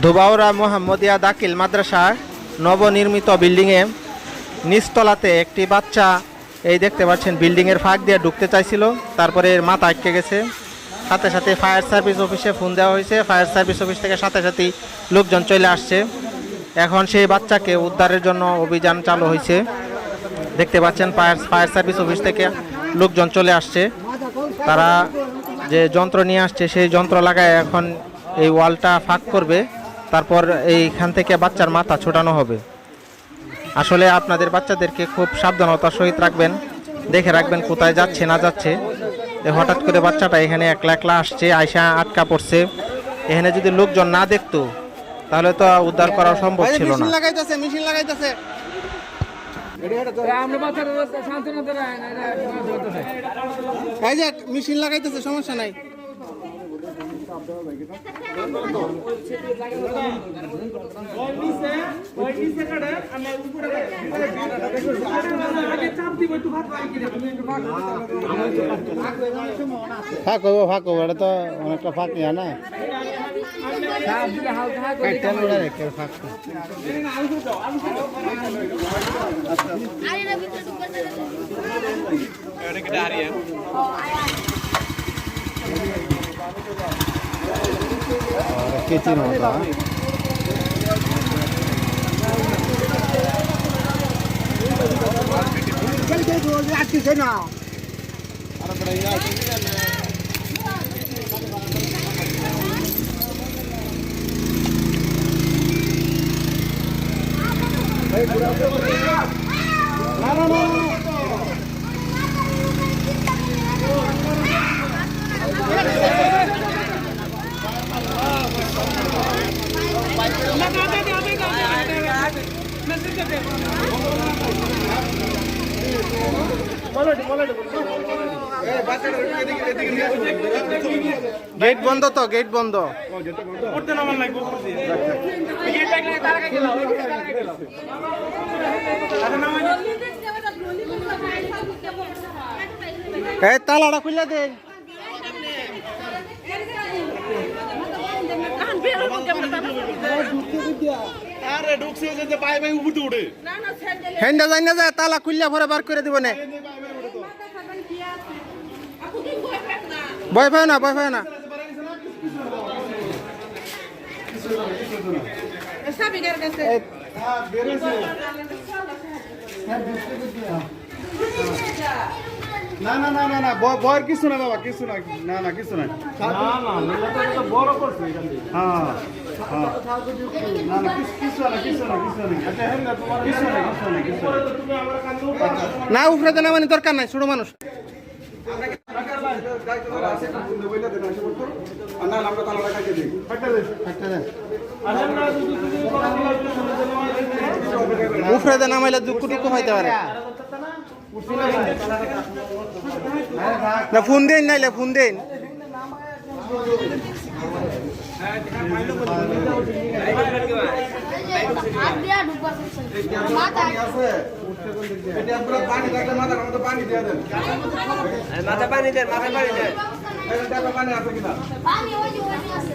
ধুবাউরা মোহাম্মদিয়া দাখিল মাদ্রাসার নবনির্মিত বিল্ডিংয়ে নিচতলাতে একটি বাচ্চা, এই দেখতে পাচ্ছেন, বিল্ডিংয়ের ফাঁক দিয়ে ঢুকতে চাইছিল। তারপরে এর মাথা আটকে গেছে। সাথে সাথে ফায়ার সার্ভিস অফিসে ফোন দেওয়া হয়েছে। ফায়ার সার্ভিস অফিস থেকে সাথে সাথেই লোকজন চলে আসছে। এখন সেই বাচ্চাকে উদ্ধারের জন্য অভিযান চালু হয়েছে। দেখতে পাচ্ছেন, ফায়ার ফায়ার সার্ভিস অফিস থেকে লোকজন চলে আসছে। তারা যে যন্ত্র নিয়ে আসছে, সেই যন্ত্র লাগায় এখন এই ওয়ালটা ফাঁক করবে। তারপর এইখান থেকে বাচ্চার মাথা ছোটানো হবে। আসলে আপনাদের বাচ্চাদেরকে খুব সাবধানতার সহিত রাখবেন, দেখে রাখবেন কোথায় যাচ্ছে, না যাচ্ছে। হঠাৎ করে বাচ্চাটা এখানে একলা একলা আসছে আয়সা আটকা পড়ছে। এখানে যদি লোকজন না দেখতো, তাহলে তো উদ্ধার করা সম্ভব ছিল না। মেশিন লাগাইতেছে লাগাইতেছে, সমস্যা নাই। ফাঁক হব ফাঁক হব এটা তো অনেকটা ফাঁক না? ফাঁক আরে না ভিতরে ঢুকতে কেচির মতো হ্যাঁ? গেট বন্ধ তো গেট বন্ধ। তালাটা খুলে দেন আরে ঢুকছে যে পায়ে পায়ে উপরে উঠে হ্যান্ডা যাই না যায়, তালা খুললে পরে বার করে দিব না ভয় পায় না, ভয় পায় না। না না না না না ব- ভয়ের কিছু না বাবা কিছু না না না কিছু না হ্যাঁ হ্যাঁ না না কিছু না কিছু না কিছু না আচ্ছা হ্যাঁ না তোমার কিছু না কিছু না না তুমি আমার কাছে না উপরে দেনা মানে দরকার নাই ছোট মানুষ উপরে দেনা মাইলে দুঃখ টুকু হইতে পারে না ফোন দিন নাইলে ফোন দিন। হাত দিয়া ঢুকবা মাথা পানি ওই যে ওই যে আছে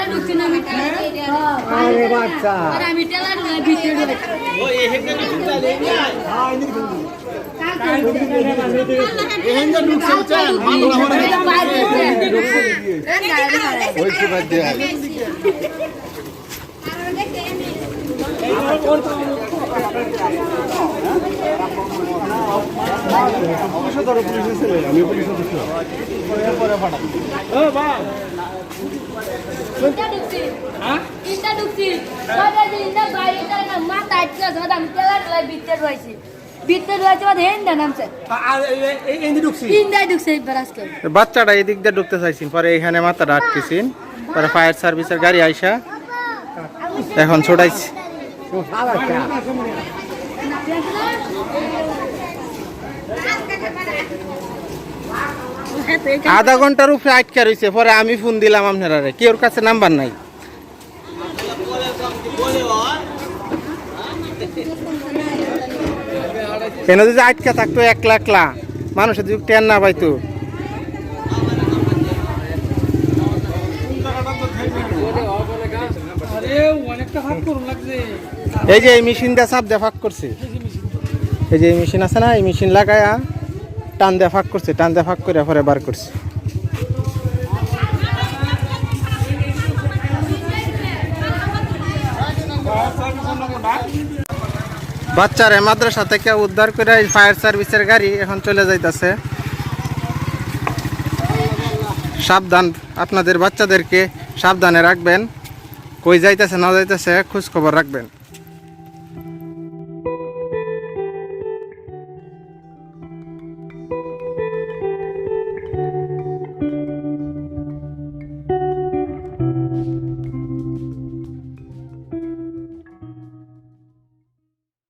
বাদ আমি আরে বাচ্চা আরে আমি টেলার না ভিতরে ওই হেডে ঢুকতে ওই কি বাদ দিয়ে আমি পুলিশ সদস্য তিনটা ঢুকছি তিনটা ঢুকছি কয়টা দিন না বাইরে না মাথা আটকে আছে আমি টেলার লাই ভিতরে রয়েছি ভিতরে রয়েছে বাদ বাচ্চাটা এই দিক দিয়ে ঢুকতে চাইছেন পরে এখানে মাথাটা আটকেছেন পরে ফায়ার সার্ভিসের গাড়ি আইসা এখন ছোটাইছে। আধা ঘণ্টার উপরে আটকা রয়েছে পরে আমি ফোন দিলাম আপনারা কেউর কাছে নাম্বার নাই। কেন যদি আটকা থাকতো এক লাখ লা মানুষের যদি টেন না পাইতো। এই যে এই মেশিন দিয়ে চাপ করছে। এই যে এই মেশিন আছে না, এই মেশিন লাগায়া টান দিয়ে ফাঁক করছে, টান দিয়ে ফাঁক করে পরে বার করছে। বাচ্চারে মাদ্রাসা থেকে উদ্ধার করে ফায়ার সার্ভিসের গাড়ি এখন চলে যাইতাছে। সাবধান, আপনাদের বাচ্চাদেরকে সাবধানে রাখবেন। কই যাইতেছে, না যাইতেছে, খোঁজ খবর রাখবেন।